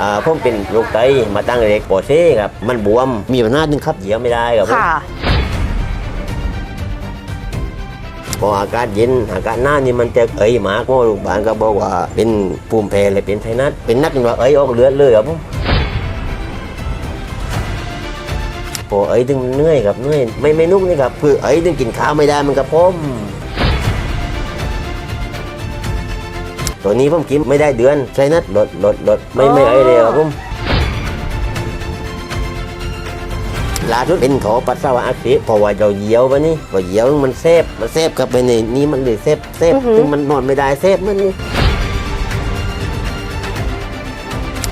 อ่าผมเป็นโรคไตมาตั้งแต่เด็กปอเซ่ครับมันบวมมีปัญหาหนึงครับเหยียวไม่ได้ครับผม ค่ะ พออากาศเย็นอากาศหน้านี่มันจะเอ้ยหมากเพราะว่าโรงพยาบาลก็บอกว่าเป็นภูมิแพ้เลยเป็นไทนัสเป็นนักจนว่าเอ้ยออกเลือดเลยครับผมพอเอ้ยถึงเหนื่อยครับเหนื่อยไม่ไม่นุ่มนี่ครับคือเอ้ยถึงกินข้าวไม่ได้มันก็พม ตัวนี้ผมกินไม่ได้เดือนไทนัสลดลดลดไม่ไม่เอ้ยเลยครับผมล่าสุดเป็นขอปัสสาวะอักเสบเพราะว่าเราเหยียวไปนี่พอเหยียวมันเซฟมันเซฟกับไปในนี้มันเลยเซฟเซฟอือหือซึ่งมันนอนไม่ได้เซฟมันนี่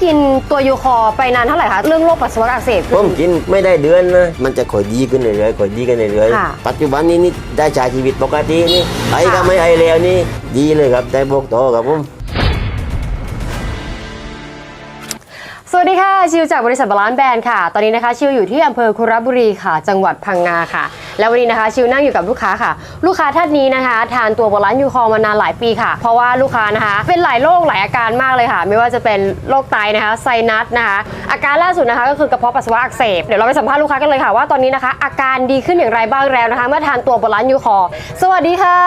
กินตัวยูคอร์ไปนานเท่าไหร่คะ เรื่องโรคปัสสาวะอักเสบ ผมกินไม่ได้เดือนนะมันจะค่อยดีขึ้นเรื่อยๆค่อยดีขึ้นเรื่อยค่ะๆปัจจุบันนี้นี่ได้ใช้ชีวิตปกตินี่ไอ้ก็ค่ะ ไม่ไอ้แล้วนี่ดีเลยครับได้บอกต่อครับผม สวัสดีค่ะ ชิวจากบริษัทบาลานซ์แบรนด์ค่ะ ตอนนี้นะคะ ชิวอยู่ที่อำเภอคุระบุรีค่ะ จังหวัดพังงาค่ะ แล้ววันนี้นะคะชิวนั่งอยู่กับลูกค้าค่ะ ลูกค้าท่านนี้นะคะ ทานตัวบาลานซ์ยูคอร์มานานหลายปีค่ะ เพราะว่าลูกค้านะคะ เป็นหลายโรคหลายอาการมากเลยค่ะ ไม่ว่าจะเป็นโรคไตนะคะไซนัสนะคะ อาการล่าสุดนะคะ ก็คือกระเพาะปัสสาวะอักเสบเดี๋ยวเราไปสัมภาษณ์ลูกค้ากันเลยค่ะว่าตอนนี้นะคะ อาการดีขึ้นอย่างไรบ้างแล้วนะคะ เมื่อทานตัวบาลานซ์ยูคอร์สวัสดีค่ะ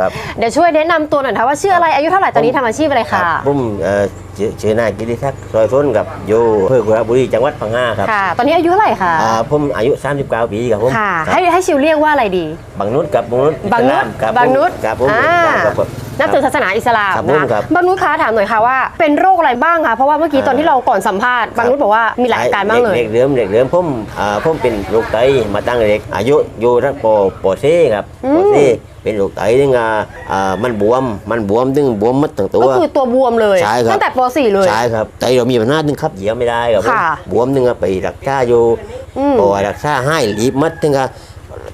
ครับ เดี๋ยวช่วยแนะนำตัวหน่อยนะคะว่าชื่ออะไรอายุเท่าไหร่ตอนนี้ทำอาชีพอะไรครัค่ะบผมเอ่อชื่อชื่อนายกิติทักษ์ซอยส้นกับอยู่อำเภอกุระบุรีจังหวัดพังงาครับค่ะ ตอนนี้อายุเท่าไหร่คะอ่าผมอายุ 39 ปีครับผมค่ะครับ ให้ให้ชิวเรียกว่าอะไรดี บางนุชกับบางนุชบางนุชครับผมบางนุชครับผมอ่าครับผมนับถือศาสนาอิสลามครับผมนะครับบางนุชคะถามหน่อยค่ะว่าเป็นโรคอะไรบ้างคะเพราะว่าเมื่อกี้อ่าตอนที่เราก่อนสัมภาษณ์บางนุชบอกว่ามีหลายอาการบ้างเลยเด็กๆเริ่มเด็กเริ่มผมอ่าผมเป็นโรคไตมาตั้งแต่เด็กอายุอยู่ทั้งปปเซ่ครับอืมปเซ่เป็นโรคไตนึงอ่าอ่ามันบวมมันบวมถึงบวมหมัดทั้งตัวก็คือตัวบวมเลยใช่ครับตั้งแต่ป .4 เลยใช่ครับไตเรามีปัญหาหนึงครับเหยียวไม่ได้ครับผมค่ะบวมนึงอะไปรักษาอยู่อืมพอรักษาให้รีบมัดถึงก็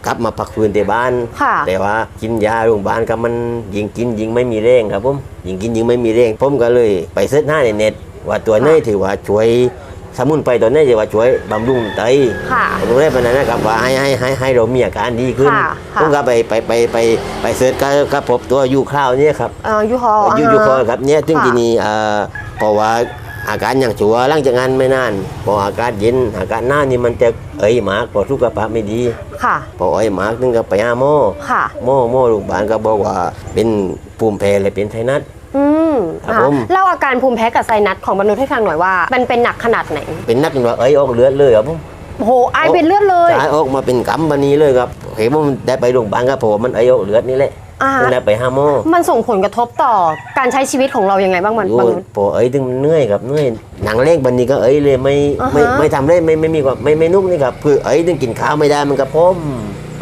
กลับมาพักฟื้นที่บ้าน ค่ะ แต่ว่ากินยาโรงพยาบาลก็มันยิงกินยิงไม่มีแรงครับผมยิงกินยิงไม่มีแรงผมก็เลยไปเสิร์ชหน้าในเน็ตว่าตัวไหนี้ถือว่าช่วยสมุนไพรตัวไหนี้ถือว่าช่วยบำรุงไตค่ะผมได้ปนั้นนะครับว่าให้ให้ให้ให้เรามีอาการดีขึ้นค่ะค่ะ ผมก็ไปไปไปไปไปเสิร์ชก็ก็พบตัวยูคราวเนี่ยครับ เอ่อยูคอร์ยูยูคอครับเนี่ยซึ่งค่ะ ทีนี้เอ่อเพราะว่า อาการอย่างชัวหลังจากงานไม่นาน พออากาศเย็น อากาศหน้านี่มันจะเอ้ยหมากพอสุขภาพไม่ดี ค่ะ พอเอ้ยหมากนึงก็ไปหาหมอค่ะหมอหมอโรงพยาบาลก็บอกว่าเป็นภูมิแพ้เลยเป็นไทนัสอืมครับอะผมเล่าอาการภูมิแพ้กับไซนัสของบางนุชให้ฟังหน่อยว่า มันเป็นหนักขนาดไหน เป็นนักจนว่าเอ้ยออกเลือดเลยครับผมโอ้โหไอายเป็นเลือดเลยสายออกมาเป็นกำบันนี้เลยครับเห็นว่ามันได้ไปโรงพยาบาลก็เพราะว่ามันเอ้ยออกเลือดนี่แหละ อ่าจึงได้ไปหาหมอมันส่งผลกระทบต่อการใช้ชีวิตของเรายังไงบ้างมันโอ้บางยนุชพอเอ้ยถึงเหนื่อยครับเหนื่อยหนังเล็กบันนี้ก็เอ้ยเลยไม่อ่าฮะไม่ไม่ทำได้ไม่ไม่มีความไม่ไม่นุ่มนี่ครับคือเอ้ยถึงกินข้าวไม่ได้มันก็พม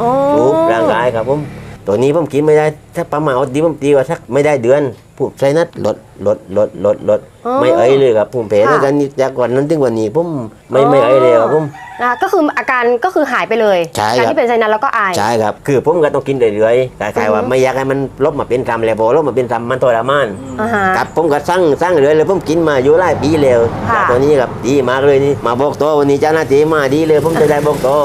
อ๋อรูปร่างกายครับผมตัวนี้ผมกินไม่ได้ถ้าประมาณเอาดีผมตีว่าสักไม่ได้เดือน ผู้ใช้นัดลดลดลดลดลดไม่เอ้ยเลยครับผมเพลแล้วกันนี่จากวันนั้นถึงวันนี้ผมไม่ไม่เอ้ยเลยครับผม นะคะก็คืออาการก็คือหายไปเลยใช่การครับที่เป็นไซนัสแล้วก็ไอาย ใช่ครับ คือผมก็ต้องกินเรื่อยๆคล้ายๆว่าอือฮึ ไม่อยากให้มันลบมาเป็นกรรมเลยพอลบมาเป็นกรรมมันทรมานอ่าฮะ ครับผมก็สร้างสร้างเรื่อยเลยผมกินมาอยู่หลายปีแล้วค่ะตัวนี้ครับดีมากเลยนี่มาบอกตัววันนี้เจ้าหน้าที่มาดีเลย ผมจะได้บอกตัว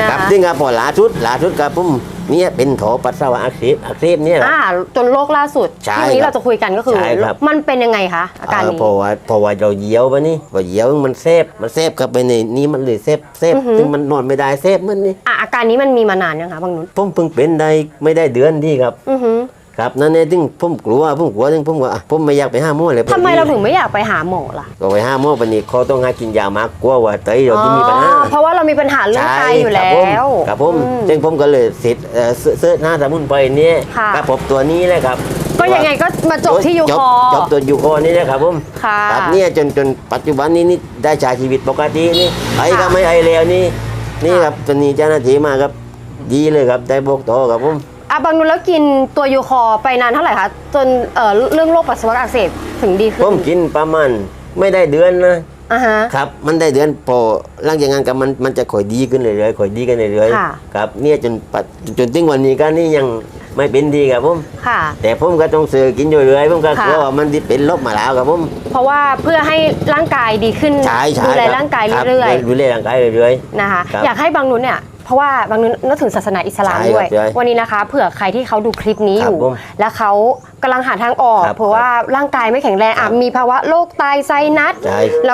นะคะครับซึ่งครับพอหลาชุดหลาชุดครับผม เนี่ยเป็นโถปัสสาวะอักเสบอักเสบเนี่ยครับอ่าจนโรคล่าสุดใช่ที่วันนี้ครับเราจะคุยกันก็คือ ใช่ครับ มันเป็นยังไงคะอาการอ่านี้ เพราะว่าเพราะว่าเราเหยียวไปนี่พอเหยียวมันเซฟมันเซฟเข้าไปในนี้มันเลยเซฟเซฟอือฮึซึ่งมันนอนไม่ได้เซฟมันนี่อะอาการนี้มันมีมานานยังคะบางนุชผมเพิ่งเป็นได้ไม่ได้เดือนที่ครับ อือหือ ครับนั่นเองถึงผมกลัวผมกลัวถึงผมว่าอะผมไม่อยากไปห้าหมอเลยทำไมเราถึงไม่อยากไปหาหมอล่ะก็ไปห้าหมอปานนี้เขาต้องให้กินยามากกลัวว่าไตเราที่มีปัญหาอ๋อเพราะว่าเรามีปัญหาเรื่องไตอยู่แล้ครับผมวครับผมอืมซึ่งผมก็เลยสิทธิ์เอ่อเสิร์ชเสิร์ชหน้าสมุนไพรเนี่ยค่ะก็พบตัวนี้เลยครับก็ยังไงก็มาจบที่ยูจคอจบตัวยูคอนี่นะครับผมค่ะครับเนี่ยจนจนปัจจุบันนี้นี่ได้ใช้ชีวิตปกตินี่ไอ้ก็ค่ะไม่ไอ้แล้วนี่นี่ครับตอนนี้เจ้าหน้าที่มาครับดีเลยครับได้บอกต่อครับผม อะบางนุชแล้วกินตัวยูคอไปนานเท่าไหร่คะจนเอ่อเรื่องโรคปัสสาวะอักเสบถึงดีขึ้ผนมกินประมาณไม่ได้เดือนนะอ่าฮะ ครับ มันได้เดือนพอหลังจากนั้นกับมันมันจะค่อยดีขึ้นเรื่อยๆค่อยดีกันเรื่อยค่ะ ๆครับ เนี่ยจนปัจจนถึงวันนี้ก็นี่ยังไม่เป็นดีครับผมค่ะ แต่ผมก็ต้องซื้อกินอยู่เรื่อยๆผมก็ค่ะ กลัวว่ามันที่เป็นลบมาแล้วครับผมเพราะว่าเพื่อให้ร่างกายดีขึ้นใช่ใช่ดูแลคบร่างกายคบเรื่อยดูแลร่างกายเรื่อยๆนะคะ ครับ อยากให้บางนุชเนี่ย เพราะว่าบางนึงนับถือศาสนาอิสลามใช่ครับด้วยใช่วันนี้นะคะ เผื่อใครที่เขาดูคลิปนี้อยู่ ครับผมแล้วเขากำลังหาทางออก ครับเพราะว่าร่างกายไม่แข็งแรงอะครับมีภาวะโรคไตไซนัส ใช่